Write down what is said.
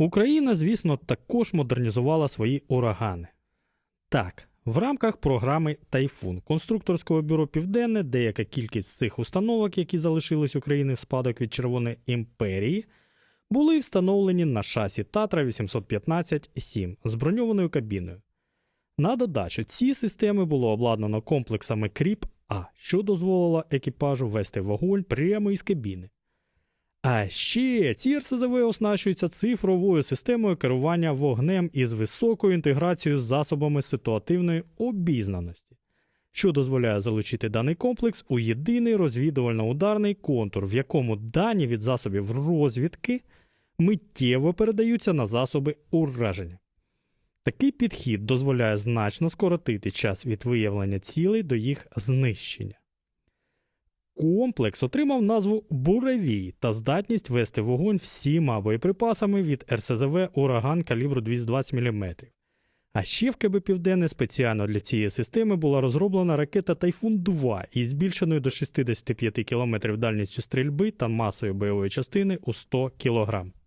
Україна, звісно, також модернізувала свої урагани. Так, в рамках програми Тайфун конструкторського бюро Південне деяка кількість цих установок, які залишились України в спадок від Червоної імперії, були встановлені на шасі Татра 815-7 з броньованою кабіною. На додачу, ці системи було обладнано комплексами кріп А, що дозволило екіпажу вести вогонь прямо із кабіни. А ще ці РСЗВ оснащуються цифровою системою керування вогнем із високою інтеграцією з засобами ситуативної обізнаності, що дозволяє залучити даний комплекс у єдиний розвідувально-ударний контур, в якому дані від засобів розвідки миттєво передаються на засоби ураження. Такий підхід дозволяє значно скоротити час від виявлення цілей до їх знищення. Комплекс отримав назву Буревій та здатність вести вогонь всіма боєприпасами від РСЗВ Ураган калібру 220 мм. А ще в КБ Південне спеціально для цієї системи була розроблена ракета Тайфун 2 із збільшеною до 65 км дальністю стрільби та масою бойової частини у 100 кг.